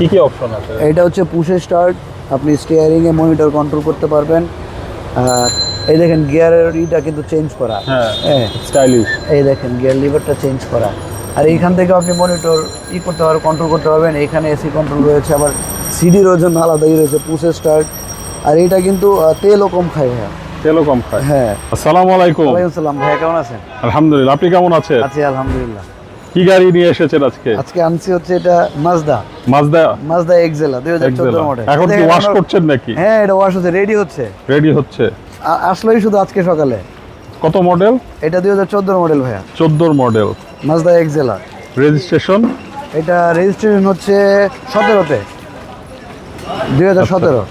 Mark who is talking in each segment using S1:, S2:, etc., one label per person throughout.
S1: কি কি অপশন আছে?
S2: এটা হচ্ছে পুশে স্টার্ট আপনি স্টিয়ারিংয়ে মনিটর কন্ট্রোল করতে পারবেন। আর এই দেখেন গিয়ারের ইটা কিন্তু চেঞ্জ করা।
S1: হ্যাঁ
S2: হ্যাঁ।
S1: স্টাইলিশ
S2: এই দেখেন গিয়ার লিভারটা চেঞ্জ করা। আর এইখান থেকে আপনি মনিটর ই করতে পারবেন কন্ট্রোল করতে পারবেন। এখানে এসি কন্ট্রোল রয়েছে আবার সিডির ওজন আলাদাই রয়েছে পুশে স্টার্ট আর এটা কিন্তু তেলও কম খায় ভাইয়া।
S1: তেলও কম খায়।
S2: হ্যাঁ।
S1: আসসালামু আলাইকুম।
S2: ওয়ালাইকুম সালাম। ভাইয়া কেমন আছেন?
S1: আলহামদুলিল্লাহ আপনি কেমন আছেন?
S2: আছি আলহামদুলিল্লাহ।
S1: কি গাড়ি নিয়ে এসেছেন আজকে?
S2: আজকে আনছি হচ্ছে এটা মাজদা
S1: মাজদা
S2: মাজদা এক্সেলা দুই হাজার চোদ্দ
S1: Excel।
S2: মডেল
S1: এখন কি ওয়াশ করছেন নাকি?
S2: হ্যাঁ এটা ওয়াশ হচ্ছে রেডি হচ্ছে।
S1: রেডি হচ্ছে।
S2: আসলোই শুধু আজকে সকালে।
S1: কত মডেল
S2: এটা দুই হাজার চোদ্দোর মডেল ভাইয়া।
S1: চোদ্দোর মডেল
S2: মাজদা এক্সেলা
S1: রেজিস্ট্রেশন
S2: এটা রেজিস্ট্রেশন হচ্ছে সতেরোতে। তে হাজার সতেরো।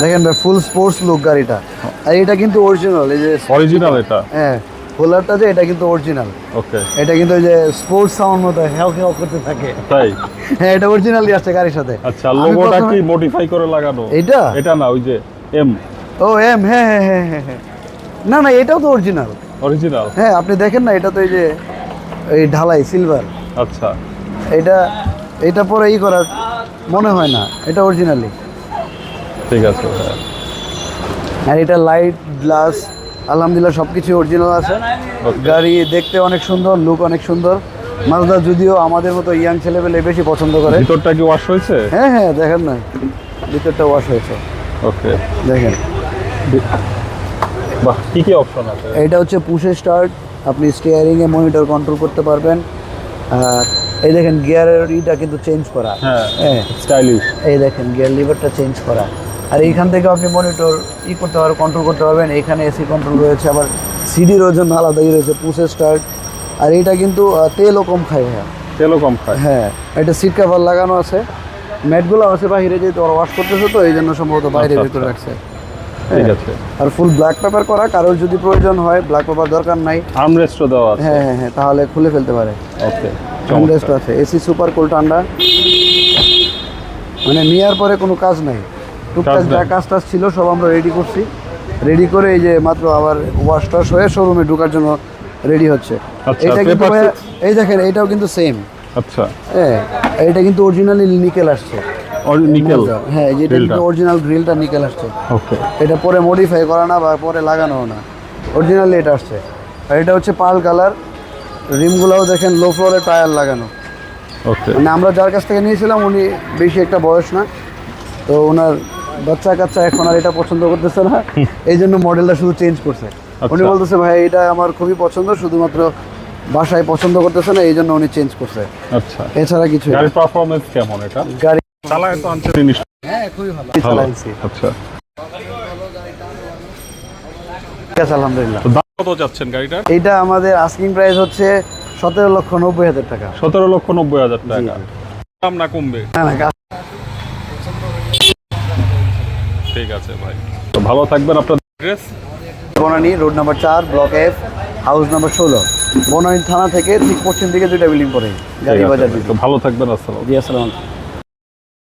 S2: দেখেন ভাই ফুল স্পোর্টস লুক গাড়িটা। আর এটা কিন্তু অরিজিনাল এই যে
S1: অরিজিনাল এটা।
S2: হ্যাঁ। হোলারটা যে এটা কিন্তু অরিজিনাল
S1: ওকে
S2: এটা কিন্তু ওই যে স্পোর্টস সাউন্ড মতো হ্যাও হ্যাও করতে থাকে।
S1: তাই?
S2: হ্যাঁ এটা অরিজিনালি আসছে গাড়ির সাথে।
S1: আচ্ছা লোগোটা কি মডিফাই করে লাগানো?
S2: এইটা?
S1: এটা না ওই যে এম
S2: ও এম হ্যাঁ হ্যাঁ হ্যাঁ হ্যাঁ হ্যাঁ। না না এটাও তো অরিজিনাল
S1: অরিজিনাল
S2: হ্যাঁ আপনি দেখেন না এটা তো এই যে এই ঢালাই সিলভার
S1: আচ্ছা।
S2: এটা এটা পরে ই করার মনে হয় না এটা অরিজিনালি
S1: ঠিক আছে হ্যাঁ।
S2: আর এটা লাইট গ্লাস আলহামদুলিল্লাহ সব কিছু অরিজিনাল আছে। গাড়ি দেখতে অনেক সুন্দর লুক অনেক সুন্দর। মাজদা যদিও আমাদের মতো ইয়াং ছেলেপেলে বেশি পছন্দ করে।
S1: ভিতরটা কি ওয়াশ হয়েছে?
S2: হ্যাঁ হ্যাঁ দেখেন না। ভিতরটা ওয়াশ হয়েছে।
S1: ওকে
S2: দেখেন।
S1: বাহ কি কি অপশন আছে?
S2: এটা হচ্ছে পুশে স্টার্ট আপনি স্টিয়ারিংয়ে মনিটর কন্ট্রোল করতে পারবেন। আর এই দেখেন গিয়ারের ইটা কিন্তু চেঞ্জ করা।
S1: হ্যাঁ
S2: হ্যাঁ।
S1: স্টাইলিশ
S2: এই দেখেন গিয়ার লিভারটা চেঞ্জ করা। আর এইখান থেকে আপনি মনিটর ই করতে পারবেন কন্ট্রোল করতে পারবেন। এখানে এসি কন্ট্রোল রয়েছে আবার সিডির ওজন আলাদাই রয়েছে পুশে স্টার্ট আর এটা কিন্তু তেলও কম খায় ভাইয়া।
S1: তেলও কম খায়।
S2: হ্যাঁ এটা সিট কাভার লাগানো আছে। ম্যাটগুলো আছে বাইরে যেহেতু ওরা ওয়াশ করতেছে তো এই জন্য সম্ভবত বাইরে
S1: আচ্ছা,
S2: ভিতরে
S1: আচ্ছা।
S2: রাখছে।
S1: ঠিক
S2: হ্যাঁ।
S1: আছে।
S2: আর ফুল ব্ল্যাক পেপার করা কারোর যদি প্রয়োজন হয় ব্ল্যাক পেপার দরকার নাই।
S1: আর্মরেস্টও দেওয়া আছে।
S2: হ্যাঁ হ্যাঁ হ্যাঁ তাহলে খুলে ফেলতে পারে।
S1: ওকে
S2: কমরেস্ট আছে এসি সুপার কোল ঠান্ডা। মানে নেওয়ার পরে কোনো কাজ নাই। টুকটাক যা। কাজ টাজ ছিল সব আমরা রেডি করছি। রেডি করে এই যে মাত্র আবার ওয়াশ টাশ হয়ে শোরুমে ঢোকার জন্য রেডি হচ্ছে।
S1: আচ্ছা,
S2: এটা কিন্তু এই দেখেন এটাও কিন্তু সেম
S1: আচ্ছা।
S2: হ্যাঁ এটা কিন্তু অরিজিনালি নিকেল আসছে।
S1: নিকেল
S2: হ্যাঁ যেটা কিন্তু অরিজিনাল গ্রিলটা নিকেল আসছে।
S1: ওকে
S2: এটা পরে মডিফাই করা না বা পরে লাগানো না। অরিজিনালি এটা আসছে। আর এটা হচ্ছে পাল কালার রিমগুলোও দেখেন লো ফ্লোরে টায়ার লাগানো।
S1: ওকে
S2: মানে আমরা যার কাছ থেকে নিয়েছিলাম উনি বেশি একটা বয়স না। তো ওনার বাচ্চা কাচ্চা এখন আর এটা পছন্দ করতেছে না। এই জন্য মডেলটা শুধু চেঞ্জ করছে। উনি
S1: আচ্ছা।
S2: বলতেছে ভাই এটা আমার খুবই পছন্দ শুধুমাত্র বাসায় পছন্দ করতেছে না এই জন্য উনি চেঞ্জ করছে।
S1: আচ্ছা।
S2: এছাড়া কিছু।
S1: গাড়ির পারফরমেন্স কেমন এটা?
S2: গাড়ি
S1: চালায় তো আনছে জিনিস।
S2: হ্যাঁ খুবই ভালো। চালাইছি
S1: আচ্ছা।
S2: আলহামদুলিল্লাহ।
S1: কত যাচ্ছেন গাড়িটার?
S2: এইটা আমাদের আস্কিং প্রাইস হচ্ছে সতেরো লক্ষ নব্বই হাজার টাকা।
S1: সতেরো লক্ষ নব্বই হাজার টাকা। দাম না কমবে?
S2: না না
S1: ঠিক আছে ভাই তো ভালো থাকবেন আপনার ড্রেস
S2: বনানী রোড নাম্বার চার ব্লক এফ হাউস নাম্বার ষোলো। বনানী থানা থেকে ঠিক পশ্চিম দিকে দুইটা বিল্ডিং পরে গাড়ি বাজার
S1: ভালো থাকবেন আসসালাম
S2: জি আসসালাম